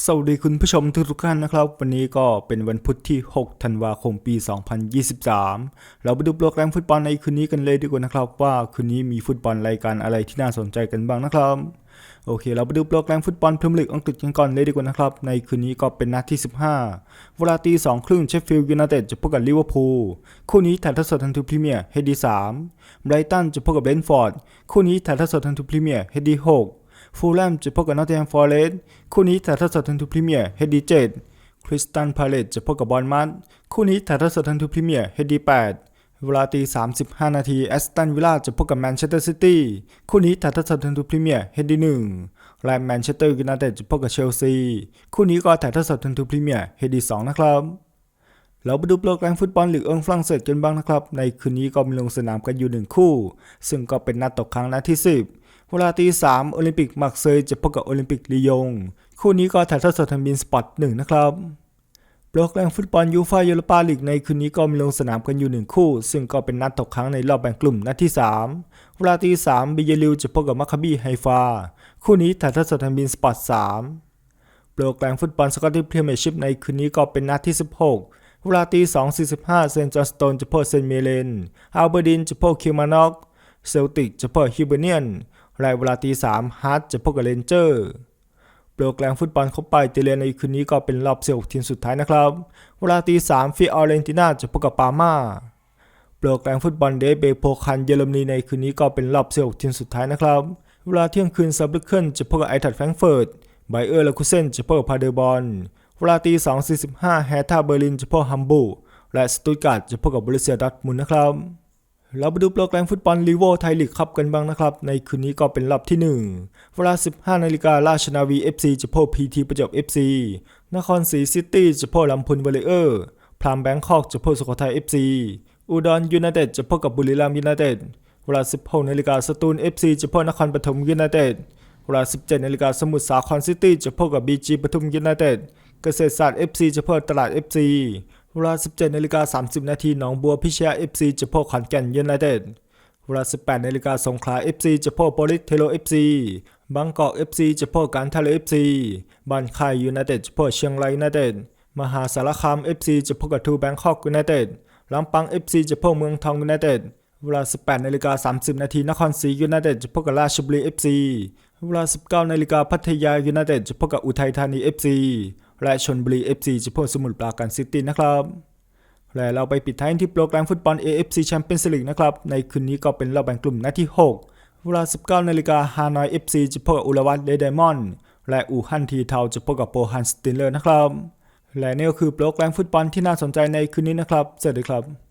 สวัสดีคุณผู้ชมทุกท่านนะครับ วันนี้ก็เป็นวันพุธที่ 6 ธันวาคมปี 2023 เราไปดูโปรแกรมฟุตบอลในคืนนี้กันเลยดีกว่านะครับ ว่าคืนนี้มีฟุตบอลรายการอะไรที่น่าสนใจกันบ้างนะครับโอเค เราไปดูโปรแกรมฟุตบอลพรีเมียร์ลีกอังกฤษกันก่อนเลยดีกว่านะครับ ในคืนนี้ก็เป็นนัดที่ 15 เวลาตีสองครึ่งเชฟฟิลด์ยูไนเต็ดจะพบกับลิเวอร์พูลคู่นี้ถ่ายทอดสดทางทูพรีเมียร์เฮดี3ไบรตันจะพบกับเบนฟอร์ดคู่นี้ถ่ายทอดสดทางทูพรีเมียร์เฮดี6 ฟูลแลมจะพบกับนอตติงแฮมฟอร์เรสต์คู่นี้ถ่ายทอดสดทางทูพรีเมียร์เฮดี7คริสตันพาเลตจะพบกับบอลมัดคู่นี้ถ่ายทอดสดทางทูพรีเมียร์เฮดี8เวลาตี 35 นาทีแอสตันวิลล่าจะพบกับแมนเชสเตอร์ซิตี้คู่นี้ถ่ายทอดสดทางทูพรีเมียร์เฮดี1และแมนเชสเตอร์ยูไนเต็ดจะพบกับเชลซีคู่นี้ก็ถ่ายทอดสดทางทูพรีเมียร์เฮดี2นะครับเราไปดูโปรแกรมฟุตบอลลีกเอิงฝรั่งเศสกันบ้างนะครับ ในคืนนี้ก็มีลงสนามกันอยู่หนึ่งคู่ ซึ่งก็เป็นนัดตกครั้งนัดที่ 10 เวลาตีสามโอลิมปิกมักเซยจะพบกับโอลิมปิกลียง คู่นี้ก็ถ่ายทอดสดทางบินสปอตหนึ่งนะครับโปรแกรมฟุตบอลยูฟ่ายูโรปาลีกในคืนนี้ก็มีลงสนามกันอยู่หนึ่งคู่ ซึ่งก็เป็นนัดตกครั้งในรอบแบ่งกลุ่มนัดที่ 3 เวลาตีสามบิเยลิวจะพบกับมัคคาบีไฮฟา คู่นี้ถ่ายทอดสดทางบินสปอตสามโปรแกรมฟุตบอลสกอตติชพรีเมียร์ชิพในคืนนี้ก็เป็นนัดที่ 16 เวลาตี2.45เซนจอห์นสโตนจะพบเซนเมเลนอัลเบอร์ดินจะพบคิวมานอกเซลติกจะพบฮิวเบเนียน และเวลาตี3ฮาร์ดจะพบกับเรนเจอร์โปรแกรมฟุตบอลคบไปเตเลนในคืนนี้ก็เป็นรอบเซลทีมสุดท้ายนะครับ เวลาตี3ฟิออเรนติน่าจะพบกับปาม่าโปรแกรมฟุตบอลเดย์เบโพคันเยอรมนีในคืนนี้ก็เป็นรอบเซลทีมสุดท้ายนะครับ เวลาเที่ยงคืนซับลึกเคิลจะพบกับไอทัดแฟรงเฟิร์ตไบเออร์แลคุเซนจะพบกับพาเดอร์บอลเวลาตี2.45แฮท่าเบอร์ลินจะพบกับฮัมบูร์และสตุตการ์ดจะพบกับบรูเซียดอร์มุนนะครับ เราไปดูโปรแกรมฟุตบอลลีโวไทยลีกครับกันบ้างนะครับ ในคืนนี้ก็เป็นรอบที่ 1 เวลา 15นาฬิการาชนาวี FC จะพบพีทีประจบ FC นครศรีซิตี้จะพบลำพูนวอลเลเยอร์พรามแบงคอกจะพบสุโขทัย FC อุดรยูไนเต็ดจะพบกับบุรีรัมย์ยูไนเต็ดเวลา 16นาฬิกาสตูล FC จะพบนครปฐมยูไนเต็ดเวลา 17นาฬิกาสมุทรสาครซิตี้จะพบกับ BG ปทุมยูไนเต็ดเกษตรศาสตร์ FC จะพบกับตลาด FC เวลา 17นาฬิกา30 นาทีหนองบัวพิชยา FC จะพบขอนแก่นยูไนเต็ดเวลา 18นาฬิกาสงขลา FC จะพบโปลิสเทโล FC บางกอก FC จะพบการท่าเรือ FC บ้านค่ายยูไนเต็ดจะพบเชียงรายยูไนเต็ดมหาสารคาม FC จะพบกับทูแบงคอกยูไนเต็ดลำปาง FC จะพบเมืองทองยูไนเต็ดเวลา 18นาฬิกา30 นาทีนครศรียูไนเต็ดจะพบกับราชบุรี FC เวลา 19นาฬิกาพัทยายูไนเต็ดจะพบกับอุทัยธานี FC และชนบุรี FC จะพบสมุทรปราการซิตี้นะครับและเราไปปิดท้ายที่โปรแกรมฟุตบอล AFC Champions League นะครับ ในคืนนี้ก็เป็นรอบแบ่งกลุ่มนัดที่ 6 เวลา 19นาฬิกาฮานอย FC จะพบกับอุลวัตเดไดมอนด์และอูฮันทีเทาจะพบกับโปฮันสตินเลอร์นะครับ และนี่ก็คือโปรแกรมฟุตบอลที่น่าสนใจในคืนนี้นะครับ สวัสดีครับ